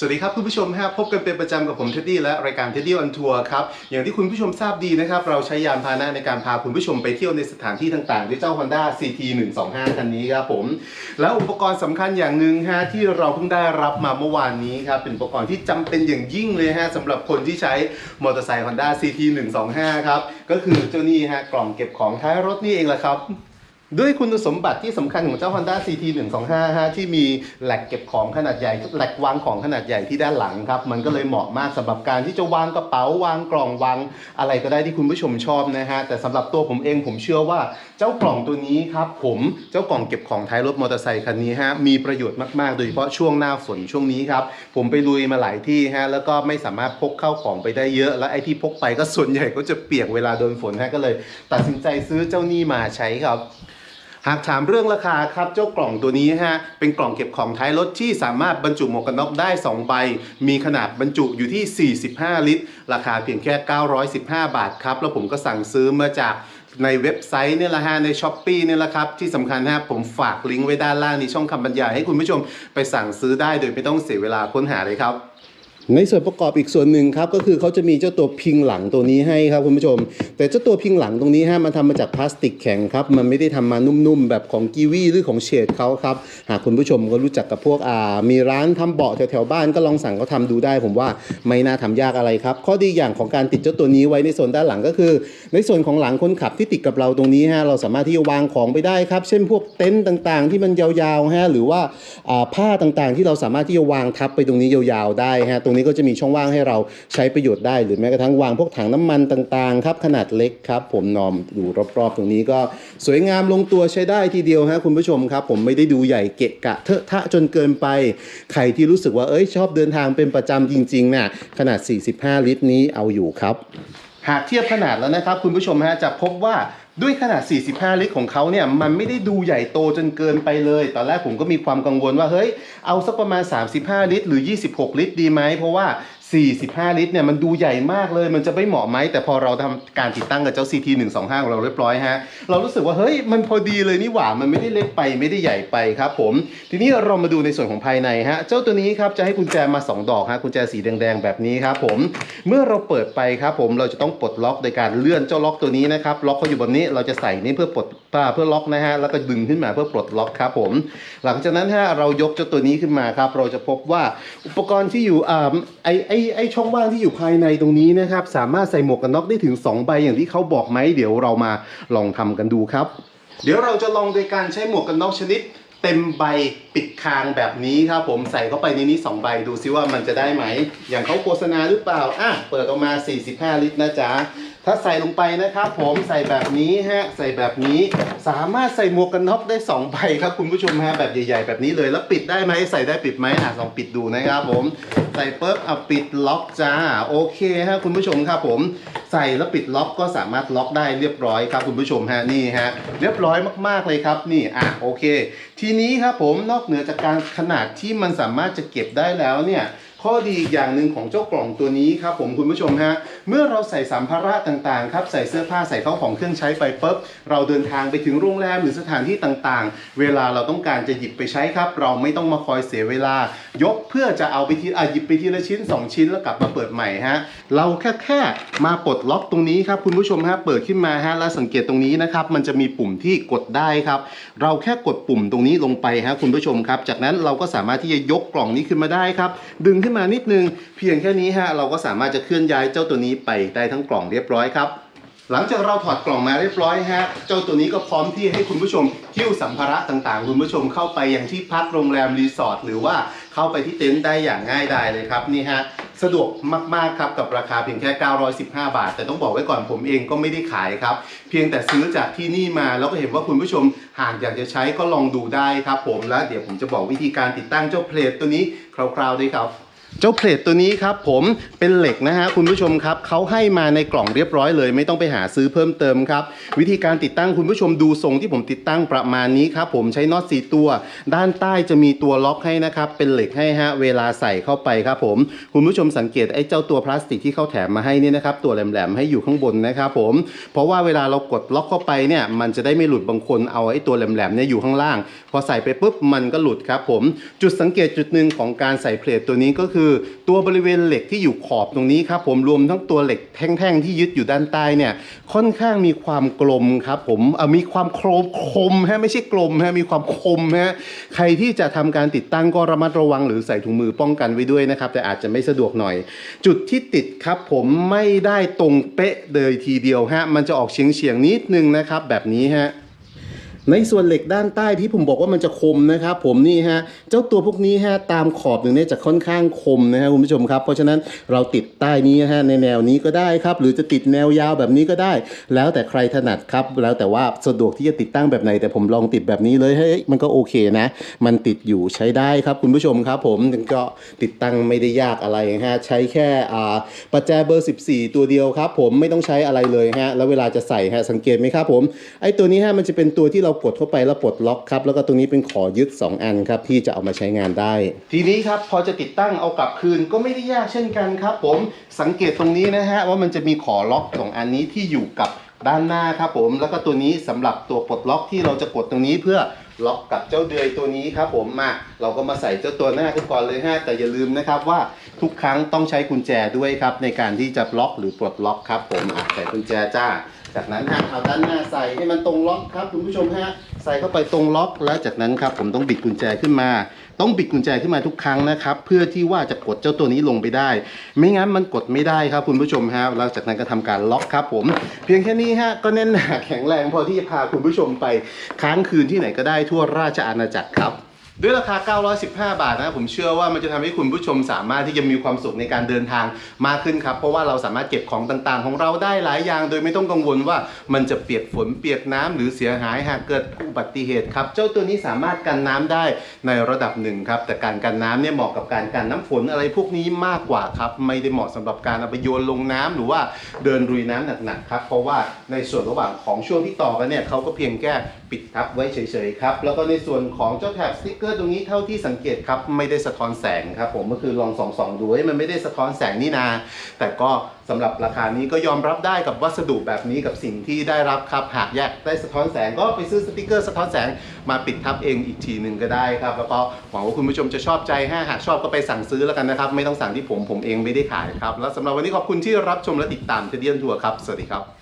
สวัสดีครับคุณผู้ชมฮะพบกันเป็นประจำกับผมเท็ดดี้และรายการเท็ดดี้ออนทัวร์ครับอย่างที่คุณผู้ชมทราบดีนะครับ เราใช้ยานพาหนะในการพาคุณผู้ชมไปเที่ยวในสถานที่ต่างๆด้วยเจ้า Honda CT 125คันนี้ครับผม แล้วอุปกรณ์สำคัญอย่างหนึ่งฮะที่เราเพิ่งได้รับมาเมื่อวานนี้ครับเป็นอุปกรณ์ที่จำเป็นอย่างยิ่งเลยฮะสำหรับคนที่ใช้มอเตอร์ไซค์ Honda CT 125ครับก็คือเจ้านี่ฮะกล่องเก็บของท้ายรถนี่เองแหละครับ ด้วยคุณสมบัติที่สำคัญของเจ้า Honda CT 125ที่มีแหลกเก็บของขนาดใหญ่แหลกวางของขนาดใหญ่ที่ด้านหลังครับ มันก็เลยเหมาะมากสำหรับการที่จะวางกระเป๋าวางกล่องวางอะไรก็ได้ที่คุณผู้ชมชอบนะฮะแต่สำหรับตัวผมเองผมเชื่อว่าเจ้ากล่องตัวนี้ครับผมเจ้ากล่องเก็บของท้ายรถมอเตอร์ไซค์คันนี้ฮะมีประโยชน์มากๆ โดยเฉพาะช่วงหน้าฝนช่วงนี้ครับผมไปลุยมาหลายที่ฮะแล้วก็ไม่สามารถพกเข้าของไปได้เยอะ และไอ้ที่พกไปก็ส่วนใหญ่ก็จะเปียกเวลาโดนฝนฮะก็เลย ตัดสินใจซื้อเจ้านี่มาใช้ครับ หากถามเรื่องราคาครับเจ้ากล่องตัวนี้ฮะเป็นกล่องเก็บของท้ายรถที่สามารถบรรจุหมวกกันน็อกได้ 2 ใบ มีขนาดบรรจุอยู่ที่ 45 ลิตร ราคาเพียงแค่ 915 บาทครับ แล้วผมก็สั่งซื้อมาจากในเว็บไซต์เนี่ยแหละฮะในช้อปปีเนี่ยแหละครับ ที่สำคัญฮะผมฝากลิงก์ไว้ด้านล่างในช่องคำบรรยายให้คุณผู้ชมไปสั่งซื้อได้โดยไม่ต้องเสียเวลาค้นหาเลยครับ ในส่วนประกอบอีกส่วนหนึ่งครับก็คือเขาจะมีเจ้าตัวพิงหลังตัวนี้ให้ครับคุณผู้ชม แต่เจ้าตัวพิงหลังตรงนี้ฮะมันทำมาจากพลาสติกแข็งครับมันไม่ได้ทำมานุ่มๆ แบบของกีวีหรือของเชดเขาครับหากคุณผู้ชมก็รู้จักกับพวกอ่ามีร้านทำเบาะแถวๆบ้านก็ลองสั่งเขาทำดูได้ ผมว่าไม่น่าทำยากอะไรครับ ข้อดีอย่างของการติดเจ้าตัวนี้ไว้ในส่วนด้านหลังก็คือ ในส่วนของหลังคนขับที่ติดกับเราตรงนี้ฮะเราสามารถที่จะวางของไปได้ครับ เช่นพวกเต็นท์ต่างๆ ที่มันยาวๆฮะหรือว่าอ่าผ้าต่างๆ ที่เราสามารถที่จะวางทับไปตรงนี้ยาวๆได้ฮะตรงนี้ก็จะมีช่องว่างให้เราใช้ประโยชน์ได้ หรือแม้กระทั่งวางพวกถังน้ำมันต่างๆครับขนาดเล็กครับ ผมนอมอยู่รอบๆ ตรงนี้ก็สวยงามลงตัวใช้ได้ทีเดียวฮะคุณผู้ชมครับ ผมไม่ได้ดูใหญ่เกะกะเทอะทะจนเกินไป ใครที่รู้สึกว่าเอ้ยชอบเดินทางเป็นประจำจริงๆน่ะขนาด 45 ลิตรนี้เอาอยู่ครับหากเทียบขนาดแล้วนะครับ คุณผู้ชมฮะจะพบว่า ด้วยขนาด 45 ลิตรของเขาเนี่ย มันไม่ได้ดูใหญ่โตจนเกินไปเลย ตอนแรกผมก็มีความกังวลว่า เฮ้ย เอาสักประมาณ 35 ลิตร หรือ 26 ลิตรดีไหม เพราะว่า 45 ลิตรเนี่ยมันดูใหญ่มากเลย มันจะไม่เหมาะไหม แต่พอเราทำการติดตั้งกับเจ้า CT 125ของเราเรียบร้อยฮะ เรารู้สึกว่าเฮ้ยมันพอดีเลยนี่หว่า มันไม่ได้เล็กไปไม่ได้ใหญ่ไปครับผม ทีนี้เรามาดูในส่วนของภายในฮะ เจ้าตัวนี้ครับจะให้กุญแจมาสองดอกฮะกุญแจสีแดงๆแบบนี้ครับผม เมื่อเราเปิดไปครับผมเราจะต้องปลดล็อกโดยการเลื่อนเจ้าล็อกตัวนี้นะครับล็อกเขาอยู่บนนี้เราจะใส่นี่เพื่อปลดป้าเพื่อล็อกนะฮะแล้วก็ดึงขึ้นมาเพื่อปลดล็อกครับผม หลังจากนั้นฮะเรายกเจ้าตัวนี้ขึ้นมาครับเราจะพบว่าอุปกรณ์ที่อยู่อ่าไอไอไอ้ช่องว่างที่อยู่ภายในตรงนี้นะครับ สามารถใส่หมวกกันน็อกได้ถึง 2 ใบอย่างที่เขาบอกไหมเดี๋ยวเรามาลองทำกันดูครับ เดี๋ยวเราจะลองโดยการใช้หมวกกันน็อกชนิด เต็มใบปิดคางแบบนี้ครับผมใส่เข้าไปในนี้ 2 ใบดูซิว่ามันจะได้ไหม อย่างเขาโฆษณาหรือเปล่าอะเปิดออกมา 45 ลิตรนะจ๊ะ ถ้าใส่ลงไปนะครับผมใส่แบบนี้ฮะใส่แบบนี้สามารถใส่หมวกกันน็อกได้2ใบครับคุณผู้ชมฮะแบบใหญ่ๆแบบนี้เลยแล้วปิดได้ไหมใส่ได้ปิดไหมอะลองปิดดูนะครับผมใส่ปุ๊บเอาปิดล็อกจ้าโอเคฮะคุณผู้ชมครับผม ใส่แล้วปิดล็อกก็สามารถล็อกได้เรียบร้อยครับคุณผู้ชมฮะนี่ฮะเรียบร้อยมากๆเลยครับนี่อะโอเค ทีนี้ครับผมนอกเหนือจากการขนาดที่มันสามารถจะเก็บได้แล้วเนี่ย ข้อดีอีกอย่างหนึ่งของเจ้ากล่องตัวนี้ครับผมคุณผู้ชมฮะเมื่อเราใส่สัมภาระต่างๆครับใส่เสื้อผ้าใส่เข้าของเครื่องใช้ไปปุ๊บเราเดินทางไปถึงโรงแรมหรือสถานที่ต่างๆ เวลาเราต้องการจะหยิบไปใช้ครับ เราไม่ต้องมาคอยเสียเวลา ยกเพื่อจะเอาไปทีอะหยิบไปทีละชิ้น 2 ชิ้นแล้วกลับมาเปิดใหม่ฮะเราแค่แค่มาปลดล็อกตรงนี้ครับคุณผู้ชมฮะเปิดขึ้นมาฮะแล้วสังเกตตรงนี้นะครับมันจะมีปุ่มที่กดได้ครับ เราแค่กดปุ่มตรงนี้ลงไปฮะคุณผู้ชมครับ จากนั้นเราก็สามารถที่จะยกกล่องนี้ขึ้นมาได้ครับดึงขึ้นมานิดนึง เพียงแค่นี้ฮะเราก็สามารถจะเคลื่อนย้ายเจ้าตัวนี้ไปได้ทั้งกล่องเรียบร้อยครับหลังจากเราถอดกล่องมาเรียบร้อยฮะ เจ้าตัวนี้ก็พร้อมที่ให้คุณผู้ชมหิ้วสัมภาระต่างๆ คุณผู้ชมเข้าไปอย่างที่พักโรงแรมรีสอร์ทหรือว่าเข้าไปที่เต็นท์ได้อย่างง่ายดายเลยครับนี่ฮะสะดวกมากๆครับกับราคาเพียงแค่ 915 บาท แต่ต้องบอกไว้ก่อนผมเองก็ไม่ได้ขายครับ เพียงแต่ซื้อจากที่นี่มาแล้วก็เห็นว่าคุณผู้ชมหากอยากจะใช้ก็ลองดูได้ครับผมแล้วเดี๋ยวผมจะบอกวิธีการติดตั้งเจ้าเพลทตัวนี้คร่าวๆด้วยครับ เจ้าเพลทตัวนี้ครับผมเป็นเหล็กนะฮะคุณผู้ชมครับเขาให้มาในกล่องเรียบร้อยเลย ไม่ต้องไปหาซื้อเพิ่มเติมครับ วิธีการติดตั้งคุณผู้ชมดูทรงที่ผมติดตั้งประมาณนี้ครับผมใช้น็อตสีตัว ด้านใต้จะมีตัวล็อกให้นะครับเป็นเหล็กให้ฮะเวลาใส่เข้าไปครับผมคุณผู้ชมสังเกตไอ้เจ้าตัวพลาสติกที่เขาแถมมาให้นี่นะครับตัวแหลมๆให้อยู่ข้างบนนะครับผมเพราะว่าเวลาเรากดล็อกเข้าไปเนี่ยมันจะได้ไม่หลุดบางคนเอาไอ้ตัวแหลมๆเนี่ยอยู่ข้างล่าง พอใส่ไปปุ๊บมันก็หลุดครับผมจุดสังเกตจุดหนึ่งของการใส่เพลทตัวนี้ก็คือตัวบริเวณเหล็กที่อยู่ขอบตรงนี้ครับผมรวมทั้งตัวเหล็กแท่งๆที่ยึดอยู่ด้านใต้เนี่ยค่อนข้างมีความกลมครับผมมีความโครมคมฮะไม่ใช่กลมฮะมีความคมฮะใครที่จะทำการติดตั้งก็ระมัดระวังหรือใส่ถุงมือป้องกันไว้ด้วยนะครับแต่อาจจะไม่สะดวกหน่อย จุดที่ติดครับผมไม่ได้ตรงเป๊ะเลยทีเดียวฮะมันจะออกเฉียงเฉียงๆนิดนึงนะครับแบบนี้ฮะ ในส่วนเหล็กด้านใต้ที่ผมบอกว่ามันจะคมนะครับ ผมนี่ฮะเจ้าตัวพวกนี้ฮะตามขอบหนึ่งเนี่ยจะค่อนข้างคมนะฮะคุณผู้ชมครับ เพราะฉะนั้นเราติดใต้นี้ฮะในแนวนี้ก็ได้ครับ หรือจะติดแนวยาวแบบนี้ก็ได้ แล้วแต่ใครถนัดครับ แล้วแต่ว่าสะดวกที่จะติดตั้งแบบไหน แต่ผมลองติดแบบนี้เลยเฮ้ยมันก็โอเคนะ มันติดอยู่ใช้ได้ครับ คุณผู้ชมครับผมก็ติดตั้งไม่ได้ยากอะไรฮะใช้แค่อ่าปัจแจเบอร์ 14 ตัวเดียวครับ ผมไม่ต้องใช้อะไรเลยฮะแล้วเวลาจะใส่ฮะสังเกตไหมครับผมไอ้ตัวนี้ฮะมันจะเป็นตัวที่เรากดเข้าไปแล้วปลดล็อกครับ แล้วก็ตรงนี้เป็นขอยึด 2 อันครับที่จะเอามาใช้งานได้ ทีนี้ครับพอจะติดตั้งเอากลับคืนก็ไม่ได้ยากเช่นกันครับ ผมสังเกตตรงนี้นะฮะว่ามันจะมีขอล็อกสองอันนี้ที่อยู่กับด้านหน้าครับผมแล้วก็ตัวนี้สำหรับตัวปลดล็อกที่เราจะกดตรงนี้เพื่อล็อกกับเจ้าเดือยตัวนี้ครับผมมาเราก็มาใส่เจ้าตัวหน้าขึ้นก่อนเลยฮะแต่อย่าลืมนะครับว่าทุกครั้งต้องใช้กุญแจด้วยครับในการที่จะล็อกหรือปลดล็อกครับผมใส่กุญแจจ้า จากนั้นฮะเอาด้านหน้าใส่ให้มันตรงล็อกครับคุณผู้ชมฮะใส่เข้าไปตรงล็อกแล้วจากนั้นครับผมต้องบิดกุญแจขึ้นมา ต้องบิดกุญแจขึ้นมาทุกครั้งนะครับเพื่อที่ว่าจะกดเจ้าตัวนี้ลงไปได้ ไม่งั้นมันกดไม่ได้ครับคุณผู้ชมฮะแล้วจากนั้นก็ทำการล็อกครับ ผม เพียงแค่นี้ฮะก็แน่นหนาแข็งแรงพอที่จะพาคุณผู้ชมไปค้างคืนที่ไหนก็ได้ทั่วราชอาณาจักรครับ ด้วยราคา 915 บาทนะผมเชื่อว่ามันจะทำให้คุณผู้ชมสามารถที่จะมีความสุขในการเดินทางมากขึ้นครับ เพราะว่าเราสามารถเก็บของต่างๆ ของเราได้หลายอย่าง โดยไม่ต้องกังวลว่ามันจะเปียกฝนเปียกน้ำหรือเสียหายหากเกิดอุบัติเหตุครับ เจ้าตัวนี้สามารถกันน้ำได้ในระดับหนึ่งครับ แต่การกันน้ำเนี่ยเหมาะกับการกันน้ำฝนอะไรพวกนี้มากกว่าครับ ไม่ได้เหมาะสำหรับการเอาไปโยนลงน้ำหรือว่าเดินรุยน้ำหนักๆครับ เพราะว่าในส่วนระหว่างของช่วงที่ต่อกันเนี่ยเขาก็เพียงแค่ปิดทับไว้เฉยๆครับ แล้วก็ในส่วนของเจ้าแถบสติ๊กเกอร์ตรงนี้เท่าที่สังเกตครับไม่ได้สะท้อนแสงครับผมก็คือลองส่องๆดูมันไม่ได้สะท้อนแสงนี่นา แต่ก็สำหรับราคานี้ก็ยอมรับได้กับวัสดุแบบนี้กับสิ่งที่ได้รับครับหากอยากได้สะท้อนแสงก็ไปซื้อสติกเกอร์สะท้อนแสงมาปิดทับเองอีกทีหนึ่งก็ได้ครับแล้วก็หวังว่าคุณผู้ชมจะชอบใจฮะหากชอบก็ไปสั่งซื้อแล้วกันนะครับไม่ต้องสั่งที่ผมผมเองไม่ได้ขายครับแล้วสำหรับวันนี้ขอบคุณที่รับชมและติดตามเทเดียนทัวร์ครับสวัสดีครับ